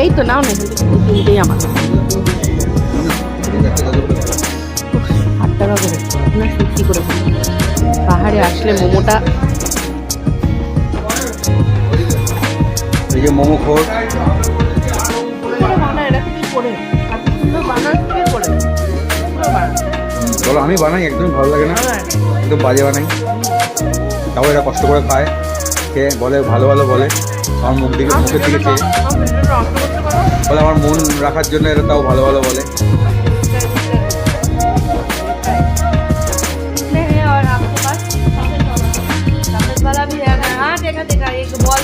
এই তো নাও না তিনটেই আমার আট টাকা করে না সত্যি করে পাহাড়ে আসলে মোমোটা এই যে মোমো খোর। বলো আমি বানাই একদমই ভালো লাগে না। একদম বাজে বানাই। তাও এরা কষ্ট করে খায়। খেয়ে বলে, ভালো ভালো বলে। আমার মুখ দিকে মুখের দিকে খেয়ে আমার ভিডিওটা অফ করতে পারো? বলে আমার মন রাখার জন্য এরা তাও ভালো ভালো বলে कितने हैं और आपके पास सफेद वाला भी है हाँ देखा देखा एक बॉल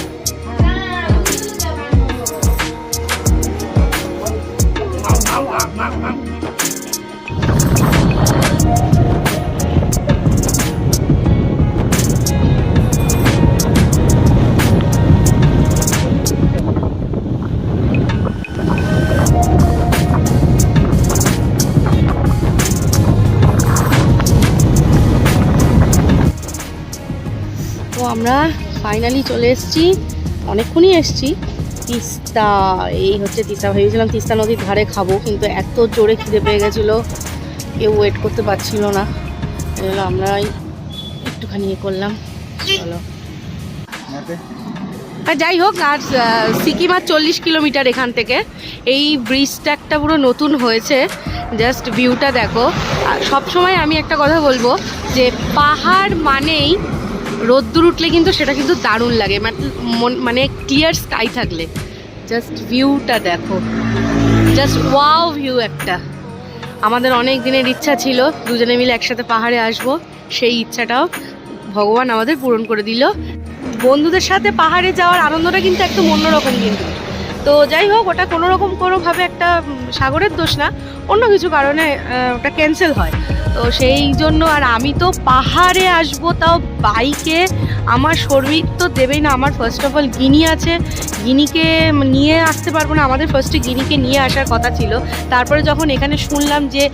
তো আমরা ফাইনালি চলে এসেছি। অনেকক্ষণই এসেছি। তিস্তা এই হচ্ছে তিস্তা ভেবেছিলাম তিস্তা নদীর ধারে খাব কিন্তু এত জোরে খিদে পেয়ে গেছিল। কেউ ওয়েট করতে পারছিল না। জন্য আমরাই একটুখানি ইয়ে করলাম। চলো। আর যাই হোক আর সিকিম আর চল্লিশ কিলোমিটার এখান থেকে। এই ব্রিজটা একটা পুরো নতুন হয়েছে। জাস্ট ভিউটা দেখো। আর সবসময় আমি একটা কথা বলব যে পাহাড় মানেই রোদ্দুর উঠলে কিন্তু সেটা কিন্তু দারুণ লাগে। মানে- মন- মানে ক্লিয়ার স্কাই থাকলে। জাস্ট ভিউটা দেখো। জাস্ট ওয়াও ভিউ একটা। আমাদের অনেক দিনের ইচ্ছা ছিল, দুজনে মিলে একসাথে পাহাড়ে আসব। সেই ইচ্ছাটাও ভগবান আমাদের পূরণ করে দিল। বন্ধুদের সাথে পাহাড়ে যাওয়ার আনন্দটা কিন্তু একদম অন্যরকম কিন্তু। তো যাই হোক, ওটা কোনো রকম কোনোভাবে একটা সাগরের দোষ না। অন্য কিছু কারণে ওটা ক্যান্সেল হয়। তো সেই জন্য আর আমি তো পাহাড়ে আসব, তাও বাইকে আমার শরীর তো দেবেই না, আমার ফার্স্ট অফ অল গিনি আছে, গিনিকে নিয়ে আসতে পারব না, আমাদের ফার্স্টে গিনিকে নিয়ে আসার কথা ছিল। তারপরে যখন এখানে শুনলাম যে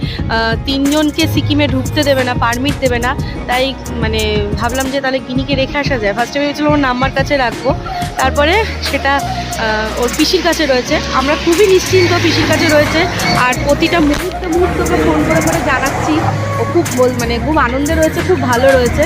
তিনজনকে সিকিমে ঢুকতে দেবে না পারমিট দেবে না, তাই মানে ভাবলাম যে তাহলে গিনিকে রেখে আসা যায়। ফার্স্টে ভেবেছিলাম ওর নাম্বার কাছে রাখব, তারপরে সেটা ওর পিসির কাছে রয়েছে। আমরা খুবই নিশ্চিন্ত পিসির কাছে রয়েছে, আর প্রতিটা মুহূর্তে মুহূর্তকে ফোন করে করে জানাচ্ছি। ও খুব মানে খুব আনন্দে রয়েছে, খুব ভালো রয়েছে।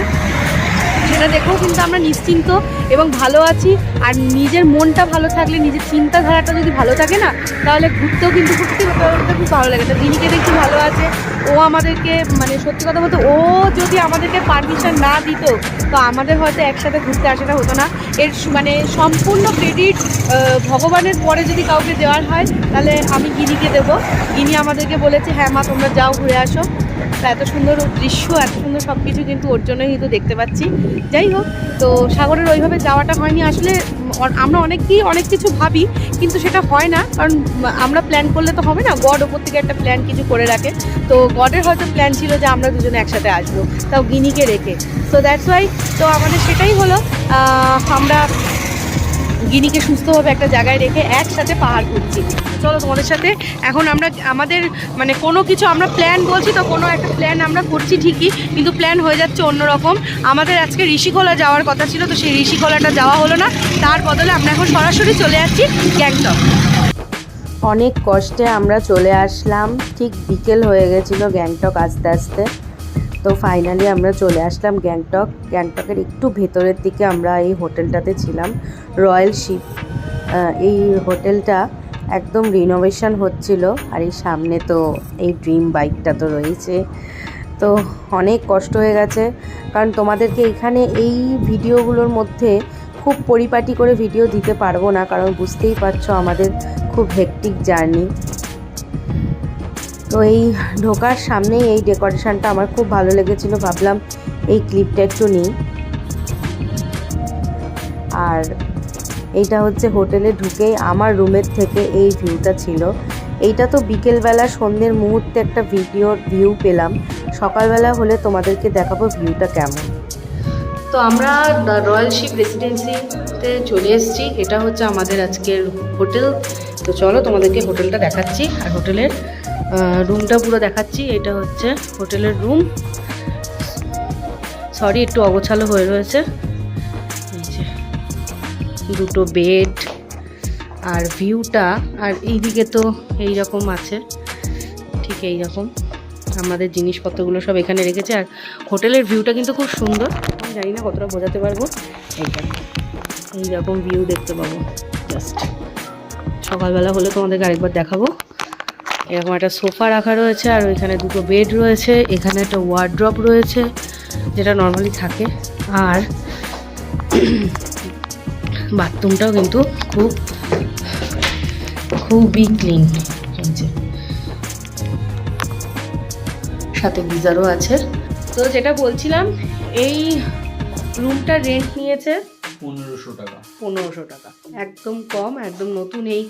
সেটা দেখেও কিন্তু আমরা নিশ্চিন্ত এবং ভালো আছি। আর নিজের মনটা ভালো থাকলে, নিজের চিন্তাধারাটা যদি ভালো থাকে না, তাহলে ঘুরতেও কিন্তু কথা খুব ভালো লাগে। তো দিনিকে দেখছি ভালো আছে। ও আমাদেরকে মানে সত্যি কথা বলতে, ও যদি আমাদেরকে পারমিশন না দিত, তো আমাদের হয়তো একসাথে ঘুরতে আসাটা হতো না। এর মানে সম্পূর্ণ ক্রেডিট ভগবানের পরে যদি কাউকে দেওয়ার হয়, তাহলে আমি গিনিকে দেবো। গিনি আমাদেরকে বলেছে হ্যাঁ মা, তোমরা যাও, ঘুরে আসো। এত সুন্দর দৃশ্য, এত সুন্দর সব কিছু কিন্তু ওর জন্যই কিন্তু দেখতে পাচ্ছি। যাই হোক, তো সাগরের ওইভাবে যাওয়াটা হয়নি। আসলে আমরা অনেকেই অনেক কিছু ভাবি, কিন্তু সেটা হয় না। কারণ আমরা প্ল্যান করলে তো হবে না। গড ওপর থেকে একটা প্ল্যান কিছু করে রাখে। তো গডের হয়তো প্ল্যান ছিল যে আমরা দুজনে একসাথে আসব। তাও গিনিকে রেখে। সো দ্যাটস ওয়াই তো আমাদের সেটাই হলো। আমরা গিনিকে সুস্থভাবে একটা জায়গায় রেখে একসাথে পাহাড় ঘুরছি। চলো তোমাদের সাথে, এখন আমরা আমাদের মানে কোনো কিছু আমরা প্ল্যান বলছি তো, কোনো একটা প্ল্যান আমরা করছি ঠিকই, কিন্তু প্ল্যান হয়ে যাচ্ছে অন্যরকম। আমাদের আজকে ঋষিখোলা যাওয়ার কথা ছিল, তো সেই ঋষিখোলাটা যাওয়া হলো না। তার বদলে আমরা এখন সরাসরি চলে যাচ্ছি গ্যাংটক। অনেক কষ্টে আমরা চলে আসলাম, ঠিক বিকেল হয়ে গেছিল গ্যাংটক আস্তে আস্তে। তো ফাইনালি আমরা চলে আসলাম গ্যাংটক। গ্যাংটকের একটু ভেতরের দিকে আমরা এই হোটেলটাতে ছিলাম। রয়্যাল শিপ এই হোটেলটা একদম রিনোভেশন হচ্ছিল আর এই সামনে তো এই ড্রিম বাইকটা তো রয়েছে। তো অনেক কষ্ট হয়ে গেছে। কারণ তোমাদেরকে এখানে এই ভিডিওগুলোর মধ্যে খুব পরিপাটি করে ভিডিও দিতে পারব না, কারণ বুঝতেই পারছ আমাদের খুব হেকটিক জার্নি তো এই ঢোকার সামনেই এই ডেকোরেশনটা আমার খুব ভালো লেগেছিল, ভাবলাম এই ক্লিপটা একটু নিই। আর এইটা হচ্ছে হোটেলে ঢুকেই আমার রুমের থেকে এই ভিউটা ছিল। এইটা তো বিকেলবেলা সন্ধ্যের মুহূর্তে একটা ভিডিওর ভিউ পেলাম। সকালবেলা হলে তোমাদেরকে দেখাবো ভিউটা কেমন। তো আমরা রয়্যাল শিপ রেসিডেন্সিতে চলে এসেছি। এটা হচ্ছে আমাদের আজকের হোটেল। তো চলো তোমাদেরকে হোটেলটা দেখাচ্ছি। আর হোটেলের রুমটা পুরো দেখাচ্ছি। এটা হচ্ছে হোটেলের রুম সরি একটু অগোছালো হয়ে রয়েছে। দুটো বেড আর ভিউটা আর এইদিকে তো এই রকম আছে। ঠিক এই রকম আমাদের জিনিসপত্রগুলো সব এখানে রেখেছে। আর হোটেলের ভিউটা কিন্তু খুব সুন্দর। আমি জানি না কতটা বোঝাতে পারব। এইটা। এইরকম ভিউ দেখতে পাবো। জাস্ট সকালবেলা হলে তোমাদেরকে আরেকবার দেখাবো। এরকম একটা সোফা রাখা রয়েছে আর ওইখানে দুটো বেড রয়েছে। এখানে একটা ওয়ার্ড্রপ রয়েছে যেটা নর্মালি থাকে। আর বাথরুমটাও কিন্তু খুব খুবই ক্লিন সাথে গিজারও আছে। তো যেটা বলছিলাম এই রুমটা রেন্ট নিয়েছে পনেরোশো টাকা। পনেরোশো টাকা। একদম কম একদম নতুন এই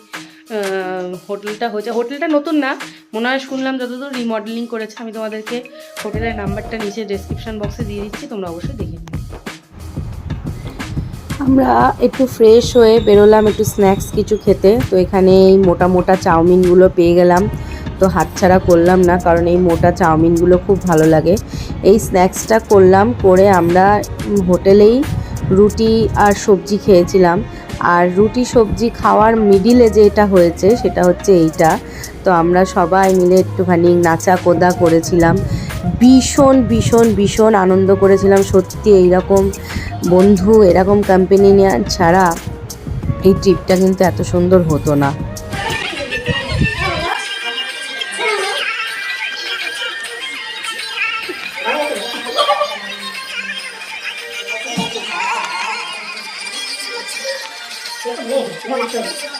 হোটেলটা হচ্ছে হোটেলটা নতুন না, মনে হয় শুনলাম যতদূর রিমডেলিং করেছে। আমি তোমাদেরকে হোটেলের নাম্বারটা নিচে ডেসক্রিপশন বক্সে দিয়ে দিচ্ছি, তোমরা অবশ্যই দেখে আমরা একটু ফ্রেশ হয়ে বেরোলাম, একটু স্ন্যাক্স কিছু খেতে। তো এখানে এই মোটা মোটা চাউমিনগুলো পেয়ে গেলাম। তো হাতছাড়া করলাম না, কারণ এই মোটা চাউমিনগুলো খুব ভালো লাগে। এই স্ন্যাক্সটা করলাম, করে আমরা হোটেলেই রুটি আর সবজি খেয়েছিলাম। আর রুটি সবজি খাওয়ার মিডিলে যেটা হয়েছে, সেটা হচ্ছে এইটা। তো আমরা সবাই মিলে একটুখানি নাচা কোদা করেছিলাম। ভীষণ ভীষণ ভীষণ আনন্দ করেছিলাম। সত্যি এইরকম বন্ধু, এরকম কোম্পানি ছাড়া এই ট্রিপটা কিন্তু এত সুন্দর হতো না। ভবিষ্যৎ